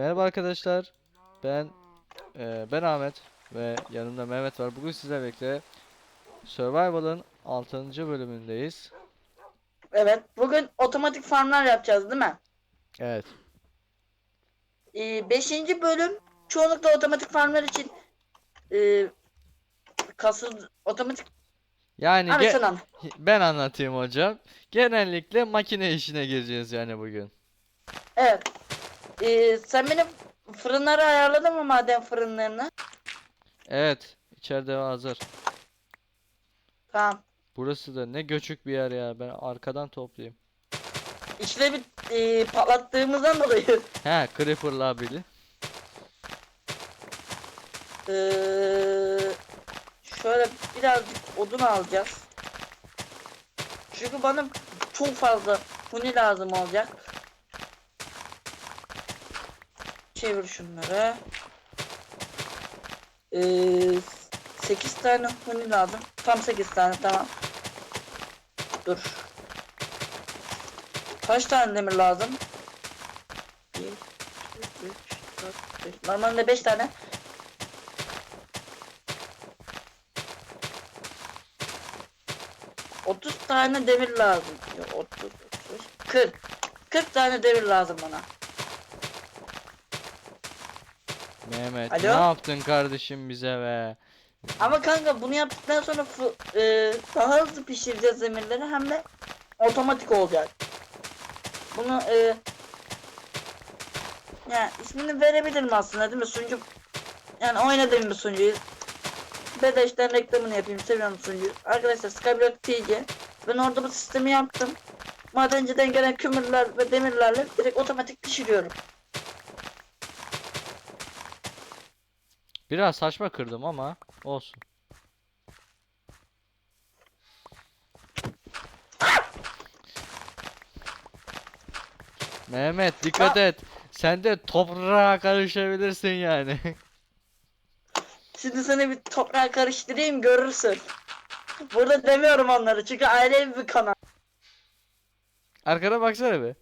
Merhaba arkadaşlar. Ben eee, ben Ahmet ve yanımda Mehmet var. Bugün sizlerle birlikte Survival'ın 6. bölümündeyiz. Evet. Bugün otomatik farmlar yapacağız değil mi? Evet. Ee, beşinci bölüm çoğunlukla otomatik farmlar için e, kasıl otomatik Yani ge- anlat. ben anlatayım hocam. Genellikle makine işine gireceğiz yani bugün. Evet. Ee, sen benim fırınları ayarladın mı maden fırınlarını? Evet, içeride hazır. Tamam. Burası da ne göçük bir yer ya. Ben arkadan toplayayım. İşte bir e, patlattığımızdan dolayı He, Creeper'la bili. ee, şöyle birazcık odun alacağız. Çünkü bana çok fazla huni lazım olacak. Çevir şunları. Ee, 8 tane huni lazım. Tam 8 tane tamam. Dur. Kaç tane demir lazım? 1, 2, 3, 4, 5. Normalde 5 tane. Otuz tane demir lazım. Yok 30, 35, 40. 40 tane demir lazım bana. Mehmet, Alo? ne yaptın kardeşim bize be? Ama kanka bunu yaptıktan sonra e, daha hızlı pişireceğiz demirleri hem de otomatik olacak. Bunu e, yani ismini verebilirim aslında değil mi? Sunucu yani oynadığım bir sunucuyu. Bedeş'ten reklamını yapayım. Seviyorum sunucuyu. Arkadaşlar Skyblock TC. Ben orada bu sistemi yaptım. Madenciden gelen kömürler ve demirlerle direkt otomatik pişiriyorum. Biraz saçma kırdım ama olsun. Mehmet dikkat et. Sen de toprağa karışabilirsin yani. Şimdi seni bir toprağa karıştırayım görürsün. Burada demiyorum onları çünkü ailevi bir kanal. Arkana baksana bir.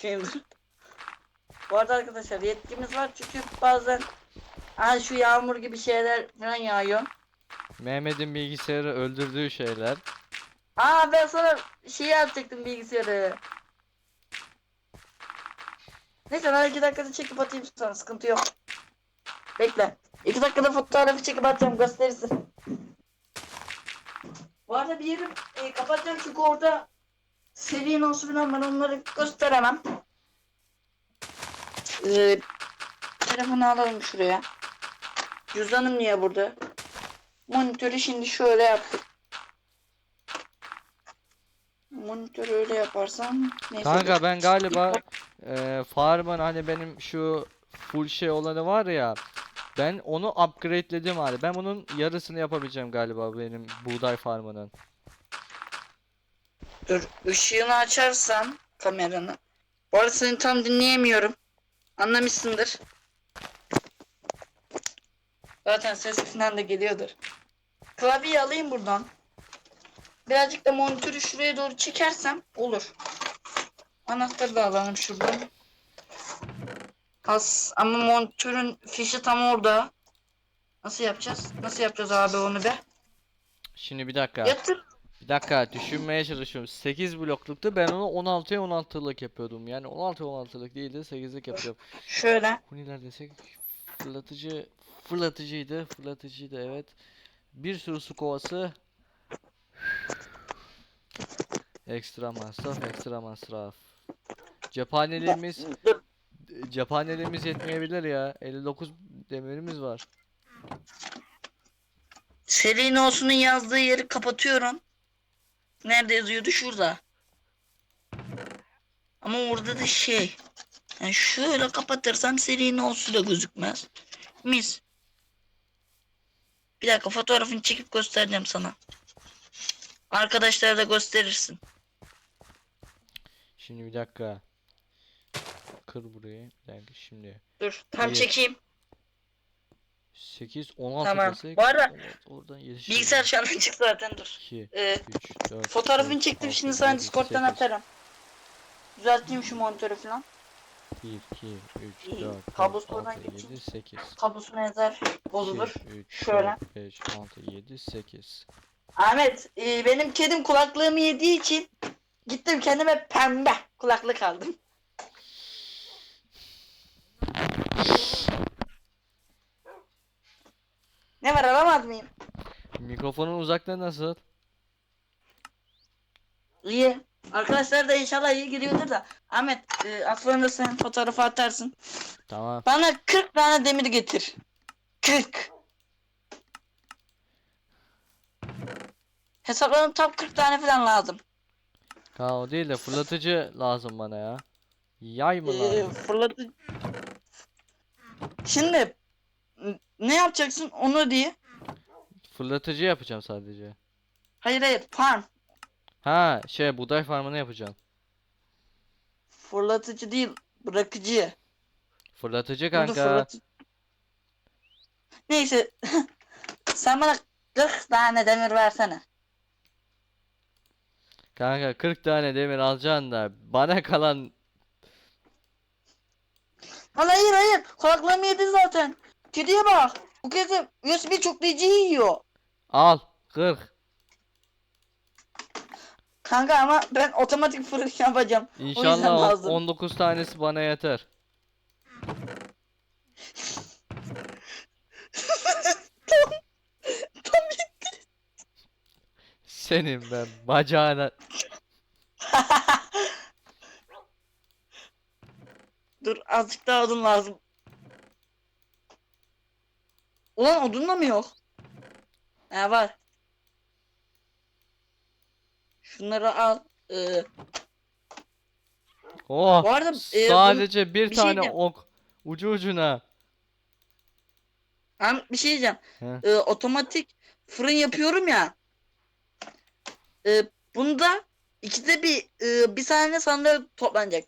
Şeyimdir. Bu arada arkadaşlar yetkimiz var çünkü bazen Aa, şu yağmur gibi şeyler falan yağıyor. Mehmet'in bilgisayarı öldürdüğü şeyler. Aa ben sana şey yapacaktım bilgisayarı. Neyse ben iki dakikada çekip atayım sana sıkıntı yok. Bekle. İki dakikada fotoğrafı çekip atacağım gösterirsin. Bu arada bir yeri e, kapatacağım çünkü orada seri olsun falan onları gösteremem. Ee, telefonu alalım şuraya. Cüzdanım niye burada? Monitörü şimdi şöyle yaptık. Monitörü öyle yaparsam neyse. Kanka ben galiba e, farmın hani benim şu full şey olanı var ya. Ben onu upgrade'ledim hali. Ben bunun yarısını yapabileceğim galiba benim buğday farmının. Dur ışığını açarsam kameranı. Bu arada seni tam dinleyemiyorum. Anlamışsındır. Zaten ses falan da geliyordur. Klavyeyi alayım buradan. Birazcık da monitörü şuraya doğru çekersem olur. Anahtarı da alalım şuradan. As ama monitörün fişi tam orada. Nasıl yapacağız? Nasıl yapacağız abi onu be? Şimdi bir dakika. Yatır. Bir dakika düşünmeye çalışıyorum. 8 blokluktu. Ben onu 16'ya 16'lık yapıyordum. Yani 16 16'lık değil de 8'lik yapıyorum. Şöyle. Huniler desek fırlatıcı fırlatıcıydı. Fırlatıcıydı evet. Bir sürü su kovası. Ekstra masraf, ekstra masraf. Cephanelerimiz cephanelerimiz yetmeyebilir ya. 59 demirimiz var. Serinin olsunun yazdığı yeri kapatıyorum. Nerede yazıyordu? Şurada. Ama orada da şey. Yani şöyle kapatırsam serinin olsu da gözükmez. Mis. Bir dakika fotoğrafını çekip göstereceğim sana. Arkadaşlara da gösterirsin. Şimdi bir dakika. Kır burayı. Bir dakika şimdi. Dur tam İyi. çekeyim. 8 16 Tamam. desek. Bu arada evet, oradan 7 Bilgisayar şu an açık zaten dur. 2 Ee, 3 4 fotoğrafını çektim şimdi sana Discord'dan atarım. Düzelteyim şu monitörü falan. 1 2 3 İyi, 4 kablosundan 6 geçeyim. 7 8 Kablosuna yazar bozulur. 2 3 Şöyle. 4 5 6 7 8 Ahmet e, benim kedim kulaklığımı yediği için gittim kendime pembe kulaklık aldım. Ne var alamaz mıyım? Mikrofonun uzaklığı nasıl? İyi. Arkadaşlar da inşallah iyi gidiyordur da. Ahmet e, aslında sen fotoğrafı atarsın. Tamam. Bana 40 tane demir getir. 40. Hesapladım tam 40 tane falan lazım. Kanka o değil de fırlatıcı lazım bana ya. Yay mı Ee, lazım? fırlatı... Şimdi ne yapacaksın onu diye. Fırlatıcı yapacağım sadece. Hayır hayır farm. Ha şey buğday farmını yapacağım. Fırlatıcı değil bırakıcı. Fırlatıcı Burada kanka. fırlatı- Neyse. Sen bana 40 tane demir versene. Kanka 40 tane demir alacaksın da bana kalan Lan hayır hayır. Kulaklığımı yedi zaten. Kediye bak. Bu kedi USB çoklayıcı yiyor. al 40. Kanka ama ben otomatik fırın yapacağım. O İnşallah on- lazım. 19 tanesi bana yeter. Senin ben bacağına Dur azıcık daha odun lazım. Ulan odun da mı yok? Ha var. Şunları al. Ee, Oh bu arada e, sadece bir bir şey tane diyeceğim. ok ucu ucuna. Am- bir şey diyeceğim. He. Ee, otomatik fırın yapıyorum ya. Ee, bunda ikide bir e, bir tane sandık toplanacak.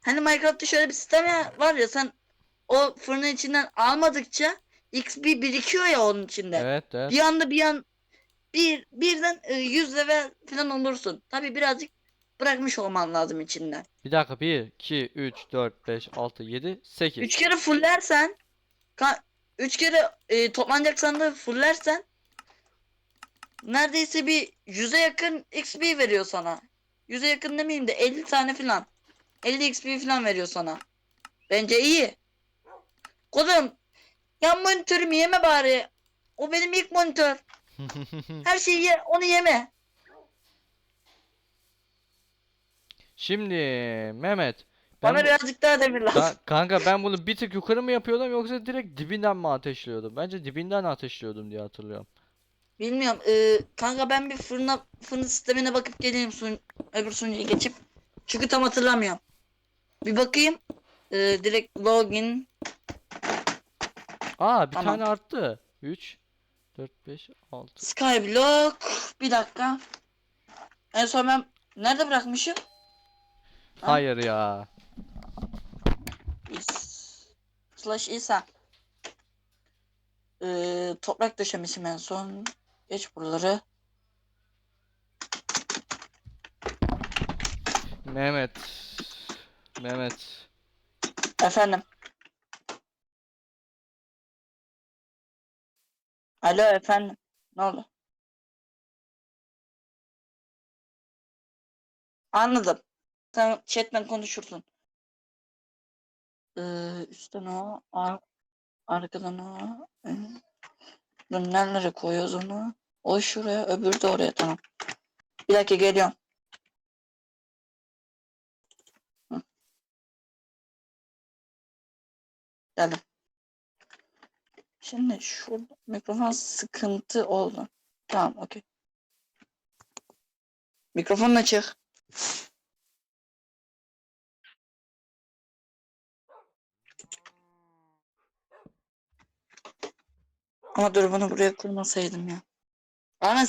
Hani Minecraft'ta şöyle bir sistem ya- var ya sen o fırının içinden almadıkça XP birikiyor ya onun içinde. Evet evet. Bir anda bir an bir birden e, 100 level falan olursun. Tabi birazcık bırakmış olman lazım içinden. Bir dakika 1 2 3 4 5 6 7 8. 3 kere fullersen 3 kere e, toplanacak sandığı fullersen neredeyse bir 100'e yakın XP veriyor sana. 100'e yakın demeyeyim de 50 tane falan. 50 XP falan veriyor sana. Bence iyi. Kodum yan monitörümü yeme bari. O benim ilk monitör. Her şeyi ye, onu yeme. Şimdi Mehmet ben Bana bu- birazcık daha demir lazım. Ka- kanka ben bunu bir tık yukarı mı yapıyordum yoksa direkt dibinden mi ateşliyordum? Bence dibinden ateşliyordum diye hatırlıyorum. Bilmiyorum. Ee, kanka ben bir fırına fırın sistemine bakıp geleyim sun öbür sunucuya geçip. Çünkü tam hatırlamıyorum. Bir bakayım. Ee, direkt login. Aa bir Tamam. tane arttı. 3 4 5 6. Skyblock. Bir dakika. En son ben nerede bırakmışım? Ha? Hayır ya. Is. Slash İsa. Ee, toprak döşemişim en son. Geç buraları. Mehmet. Mehmet. Efendim. Alo efendim. Ne oldu? Anladım. Sen chatten konuşursun. Ee, üstten o, ar arkadan o. Ee, dur nerelere koyuyoruz onu? O şuraya, öbürü de oraya tamam. Bir dakika geliyorum. Hı. Geldim. Şimdi şurada mikrofon sıkıntı oldu. Tamam okey. Mikrofon açık. Ama dur bunu buraya kurmasaydım ya. Ana